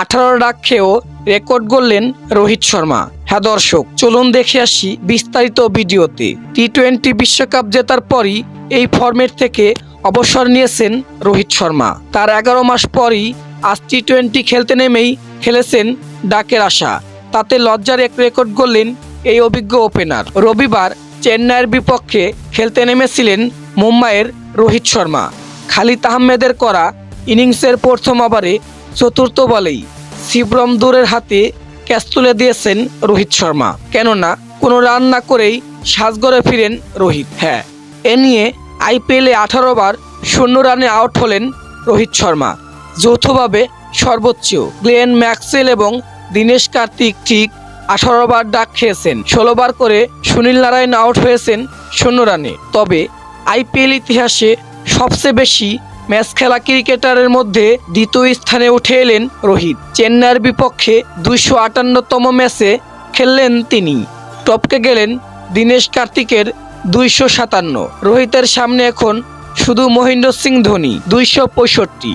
আঠারো ডাক খেয়েও রেকর্ড করলেন রোহিত শর্মা। হ্যাঁ দর্শক, চলুন দেখে আসি বিস্তারিত ভিডিওতে। টি টোয়েন্টি বিশ্বকাপ জেতার পরই এই ফরম্যাট থেকে অবসর নিয়েছেন রোহিত শর্মা। তার এগারো মাস পরই আজ টি টোয়েন্টি খেলতে নেমেই খেলেছেন ডাকের আশা। তাতে লজ্জার এক রেকর্ড করলেন এই অভিজ্ঞ ওপেনার। রবিবার চেন্নাইয়ের বিপক্ষে খেলতে নেমেছিলেন মুম্বাইয়ের রোহিত শর্মা। খালিদ আহমেদের করা ইনিংসের প্রথম ওভারে চতুর্থ বলেই শিবরম দূরের হাতে ক্যাচ তুলে দিয়েছেন রোহিত শর্মা। কেননা, কোনো রান না করেই সাজগড়ে ফিরেন রোহিত। হ্যাঁ এ নিয়ে আইপিএলে আঠারো বার শূন্য রানে আউট হলেন রোহিত শর্মা। যৌথভাবে সর্বোচ্চ গ্লেন ম্যাক্সেল এবং দীনেশ কার্তিক ঠিক আঠারো বার ডাক খেয়েছেন, ষোলো বার করে সুনীল নারায়ণ আউট হয়েছেন শূন্য রানে। তবে আইপিএল ইতিহাসে সবচেয়ে বেশি ম্যাচ খেলা ক্রিকেটারের মধ্যে দ্বিতীয় স্থানে উঠে এলেন রোহিত। চেন্নাইয়ের বিপক্ষে দুইশো আটান্নতম ম্যাচে খেললেন তিনি। টপকে গেলেন দীনেশ কার্তিকের দুইশো সাতান্ন। রোহিতের সামনে এখন শুধু মহেন্দ্র সিং ধোনি, দুইশো পঁয়ষট্টি।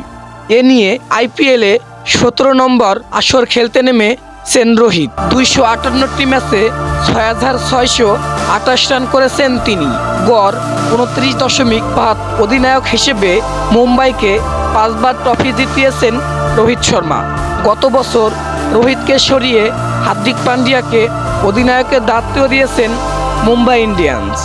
এ নিয়ে আইপিএলে সতেরো নম্বর আসর খেলতে নেমে সেন রোহিত। দুইশো আটান্নটি ম্যাচে ছয় হাজার ছয়শো আঠাশ রান করেছেন তিনি। গড় উনত্রিশ দশমিক পাঁচ অধিনায়ক হিসেবে মুম্বাইকে পাঁচবার ট্রফি জিতিয়েছেন রোহিত শর্মা। গত বছর রোহিতকে সরিয়ে হার্দিক পান্ডিয়াকে অধিনায়কের দায়িত্ব দিয়েছেন মুম্বাই ইন্ডিয়ান্স।